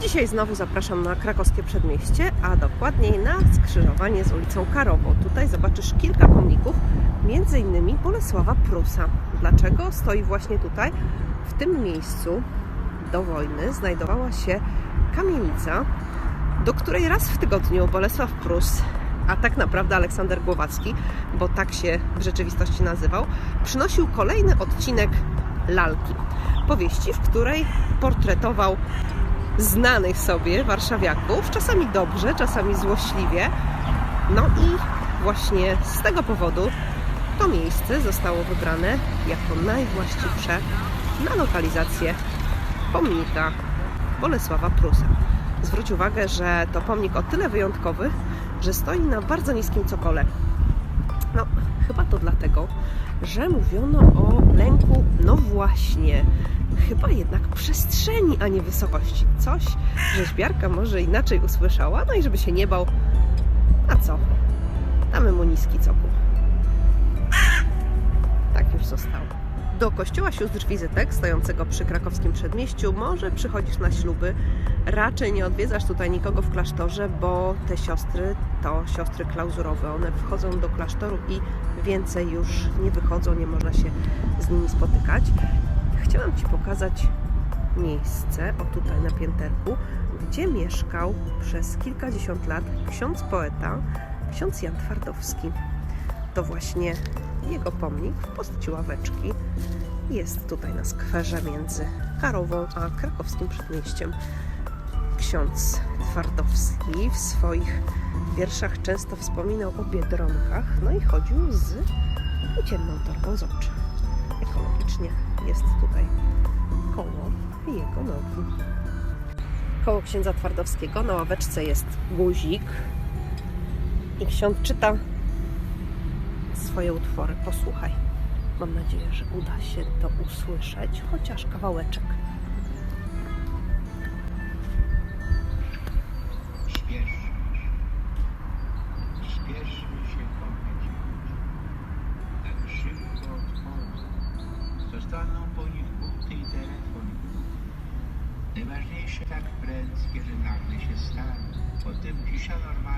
Dzisiaj znowu zapraszam na krakowskie przedmieście, a dokładniej na skrzyżowanie z ulicą Karową. Tutaj zobaczysz kilka pomników, między innymi Bolesława Prusa. Dlaczego stoi właśnie tutaj? W tym miejscu do wojny znajdowała się kamienica, do której raz w tygodniu Bolesław Prus, a tak naprawdę Aleksander Głowacki, bo tak się w rzeczywistości nazywał, przynosił kolejny odcinek lalki. Powieści, w której portretował znanych sobie warszawiaków, czasami dobrze, czasami złośliwie. No i właśnie z tego powodu to miejsce zostało wybrane jako najwłaściwsze na lokalizację pomnika Bolesława Prusa. Zwróć uwagę, że to pomnik o tyle wyjątkowy, że stoi na bardzo niskim cokole. No, chyba to dlatego, że mówiono o lęku, no właśnie, chyba jednak przestrzeni, a nie wysokości. Coś rzeźbiarka może inaczej usłyszała, no i żeby się nie bał, a co? Damy mu niski cokół. Do kościoła sióstr wizytek stojącego przy krakowskim przedmieściu może przychodzisz na śluby. Raczej nie odwiedzasz tutaj nikogo w klasztorze, bo te siostry to siostry klauzurowe. One wchodzą do klasztoru i więcej już nie wychodzą, nie można się z nimi spotykać. Chciałam Ci pokazać miejsce, o tutaj na pięterku, gdzie mieszkał przez kilkadziesiąt lat ksiądz poeta, ksiądz Jan Twardowski. To właśnie jego pomnik w postaci ławeczki jest tutaj na skwerze między Karową a krakowskim przedmieściem. Ksiądz Twardowski w swoich wierszach często wspominał o biedronkach, no i chodził z płócienną torbą z oczy. Ekologicznie jest tutaj koło jego nogi. Koło księdza Twardowskiego na ławeczce jest guzik i ksiądz czyta swoje utwory. Posłuchaj. Mam nadzieję, że uda się to usłyszeć, chociaż kawałeczek. Tak. Zostaną po nich buty i telefon. Najważniejsze tak prędkie, że nagle się staną. Potem cisza normalna.